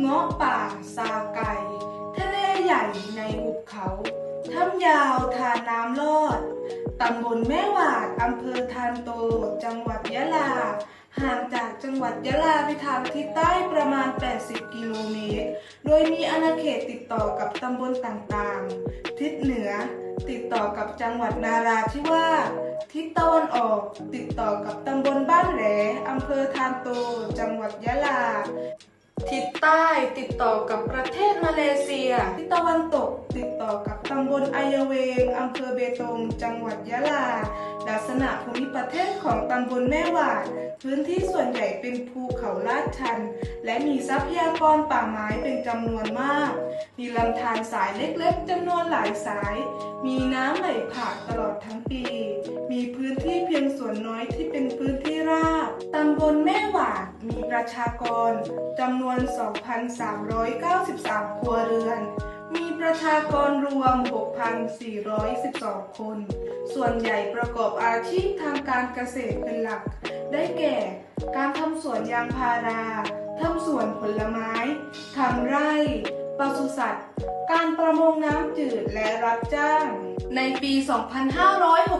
เงาะป่าซาไก่ ทะเลใหญ่ในหุบเขาถ้ำยาวทานน้ำลอด ตำบลแม่วาดอำเภอทานโต จังหวัดยะลา ห่างจากจังหวัดยะลาไปทางทิศใต้ประมาณ 80 กิโลเมตร โดยมีอาณาเขตติดต่อกับตำบลต่างๆ ทิศเหนือ ติดต่อกับจังหวัดนาราธิวาส ทิศตะวันออก ติดต่อกับตำบลบ้านแหลอำเภอทานโต จังหวัดยะลา ทิศใต้ติดต่อกับประเทศมาเลเซีย ทิศตะวันตกติดต่อกับตำบลไอยาเวงอำเภอเบตง จังหวัดยะลา ลักษณะภูมิประเทศของตำบลแม่หวาดพื้นที่ส่วนใหญ่เป็นภูเขาลาดชัน และมีทรัพยากรป่าไม้เป็นจำนวนมาก มีลำธารสายเล็กๆจำนวนหลายสาย มีน้ำไหลผ่านตลอดทั้งปี มีพื้นที่เพียงส่วนน้อยที่เป็นพื้นที่ราบ ตำบลแม่หวาดมีประชากรจำนวน 2,393 ครัวเรือน ประชากรรวม 6,412 คน ส่วนใหญ่ประกอบอาชีพทางการเกษตรเป็นหลัก ได้แก่ การทำสวนยางพารา ทำสวนผลไม้ ทำไร่ ปศุสัตว์ การประมงน้ำจืดและรับจ้าง ในปี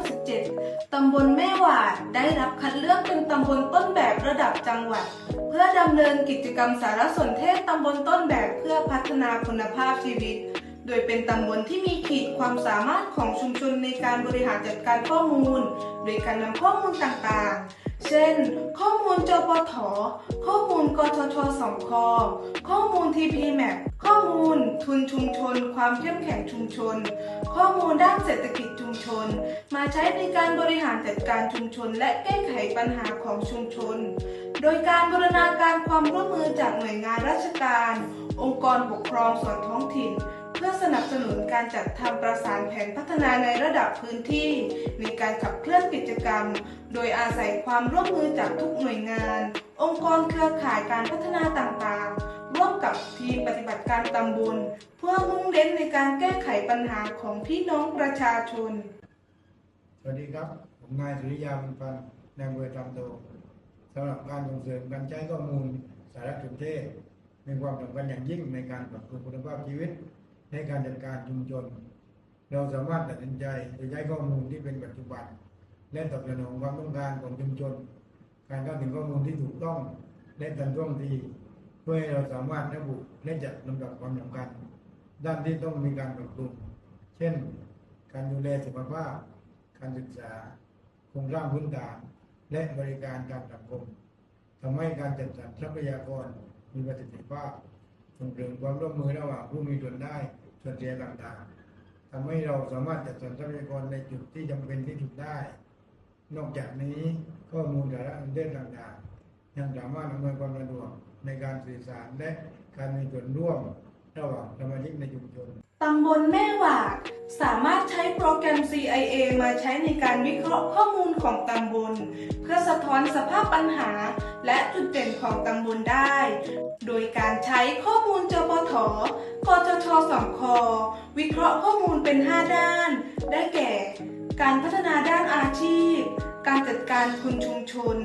2567 ตำบลแม่หวาดได้รับคัดเลือกเป็นตำบลต้นแบบระดับจังหวัดเพื่อดำเนินกิจกรรมสารสนเทศตำบลต้นแบบเพื่อพัฒนาคุณภาพชีวิต โดยเป็นตำบลที่มีขีดความสามารถของชุมชนในการบริหารจัดการข้อมูล โดยการนำข้อมูลต่างๆ เช่น ข้อมูลจปทข้อมูลกททสองคข้อมูล TPMAP ข้อมูล ทุนชุมชน ความเข้มแข็งชุมชน ข้อมูลด้านเศรษฐกิจชุมชน มาใช้ในการบริหารจัดการชุมชน และแก้ไขปัญหาของชุมชน โดยการบูรณาการความร่วมมือจากหน่วยงานราชการ องค์กรปกครองส่วนท้องถิ่น พื่อสนับสนุนการจัดทำประสานแผนพัฒนาในระดับพื้นที่ ในการขับเคลื่อนกิจกรรม โดยอาศัยความร่วมมือจากทุกหน่วยงาน องค์กรเครือข่ายการพัฒนาต่างๆ ร่วมกับทีมปฏิบัติการตำบล เพื่อมุ่งเน้นในการแก้ไขปัญหาของพี่น้องประชาชน สวัสดีครับ ผมนายสุริยาบุญพันธ์นายอำเภอจำโตสำหรับการส่งเสริมการใช้ข้อมูลสารสนเทศมีความสำคัญอย่างยิ่งในการปรับปรุงคุณภาพชีวิต ในการจัดการชุมชน เราสามารถตัดสินใจจะใช้ข้อมูลที่เป็นปัจจุบัน และตอบสนองความต้องการของชุมชน การเข้าถึงข้อมูลที่ถูกต้องและทันท่วงทีเพื่อให้เราสามารถระบุและจัดลำดับความสำคัญ ด้านที่ต้องมีการปรับปรุงเช่น การดูแลสุขภาพ การศึกษาโครงสร้างพื้นฐานและบริการการสังคมทำให้การจัดสรรทรัพยากรมีประสิทธิภาพส่งเสริมความร่วมมือระหว่างผู้มีส่วนได้ ส่วนเสียต่างๆทำให้เราสามารถจัดสรรทรัพยากรในจุดที่จำเป็นที่สุดได้ นอกจากนี้ข้อมูลสารสนเทศต่างๆ ยังสามารถอำนวยความสะดวกในการสื่อสารและการมีส่วนร่วมระหว่างสมาชิกในชุมชนตำบลแม่หวาดสามารถใช้โปรแกรม CIA มาใช้ในการวิเคราะห์ข้อมูลของตำบล เพื่อสะท้อนสภาพปัญหา และจุดเด่นของตำบลได้ โดยการใช้ข้อมูลจปทกจท สองควิเคราะห์ข้อมูลเป็น 5 ด้าน ได้แก่ การพัฒนาด้านอาชีพ การจัดการคุณชุมชน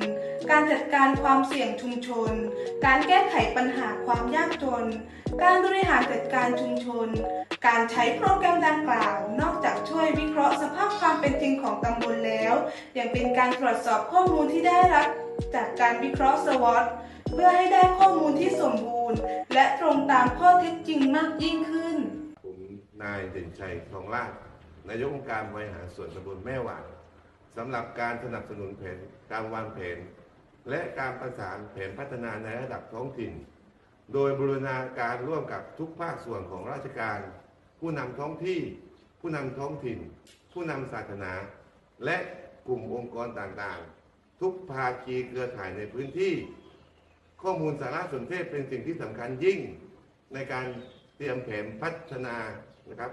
การจัดการความเสี่ยงชุมชน การแก้ไขปัญหาความยากจน การบริหารจัดการชุมชน การใช้โปรแกรมดังกล่าว นอกจากช่วยวิเคราะห์สภาพความเป็นจริงของตำบลแล้ว ยังเป็นการตรวจสอบข้อมูลที่ได้รับจากการวิเคราะห์ SWOT เพื่อให้ได้ข้อมูลที่สมบูรณ์ และตรงตามข้อเท็จจริงมากยิ่งขึ้น ผมนายเด่นชัยทองลาดนายกองค์การบริหารส่วนตำบลแม่หวานสำหรับการสนับสนุนแผนการวางแผน และการประสานแผนพัฒนาในระดับท้องถิ่น โดยบูรณาการร่วมกับทุกภาคส่วนของราชการ ผู้นำท้องที่ ผู้นำท้องถิ่น ผู้นำศาสนา และกลุ่มองค์กรต่างๆ ทุกภาคีเครือข่ายในพื้นที่ ข้อมูลสารสนเทศเป็นสิ่งที่สำคัญยิ่งในการเตรียมแผนพัฒนานะครับ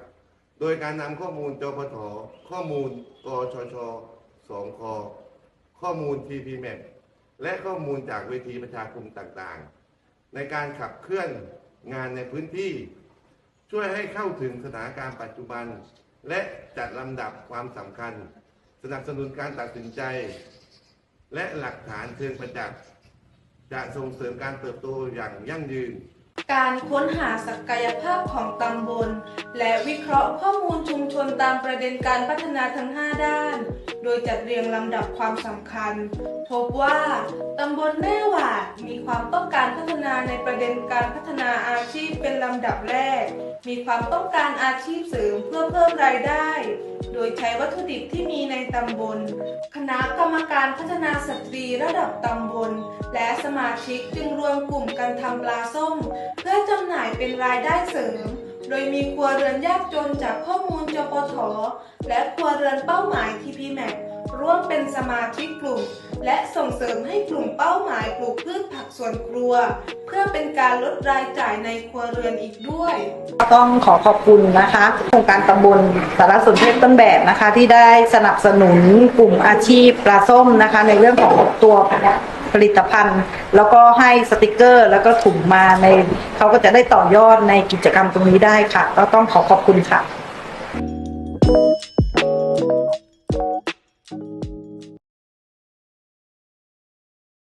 โดยการนำข้อมูลจปทข้อมูลกชชสองคข้อมูล TPMAP และข้อมูลจากเวทีประชาคมต่างๆ ในการขับเคลื่อนงานในพื้นที่ ช่วยให้เข้าถึงสถานการณ์ปัจจุบัน และจัดลำดับความสำคัญ สนับสนุนการตัดสินใจ และหลักฐานเชิงประจักษ์ จะส่งเสริมการเติบโตอย่างยั่งยืน การค้นหาศักยภาพของตำบล และวิเคราะห์ข้อมูลชุมชนตามประเด็นการพัฒนาทั้ง 5 ด้าน โดยจัดเรียงลำดับความสำคัญ พบว่าตำบลแม่หวาดมีความต้องการพัฒนาในประเด็นการพัฒนาอาชีพเป็นลำดับแรก มีความต้องการอาชีพเสริมเพื่อเพิ่มรายได้ โดยใช้วัตถุดิบที่มีในตำบล คณะกรรมการพัฒนาสตรีระดับตำบล และสมาชิกจึงรวมกลุ่มกันทำปลาส้ม เพื่อจำหน่ายเป็นรายได้เสริม โดยมีครัวเรือนยากจนจากข้อมูล จปทและครัวเรือนเป้าหมาย TPMAC ร่วมเป็นสมาชิกกลุ่ม และส่งเสริมให้กลุ่มเป้าหมายปลูกพืชผักสวนครัว เพื่อเป็นการลดรายจ่ายในครัวเรือนอีกด้วย ต้องขอขอบคุณนะคะโครงการตำบลสารสนเทศต้นแบบนะคะ ที่ได้สนับสนุนกลุ่มอาชีพปลาส้มนะคะ ในเรื่องของตัวผลิตภัณฑ์ แล้วก็ให้สติกเกอร์ แล้วก็ถุงมาในเขาก็จะได้ต่อยอดในกิจกรรมตรงนี้ได้ค่ะ ก็ต้องขอขอบคุณค่ะ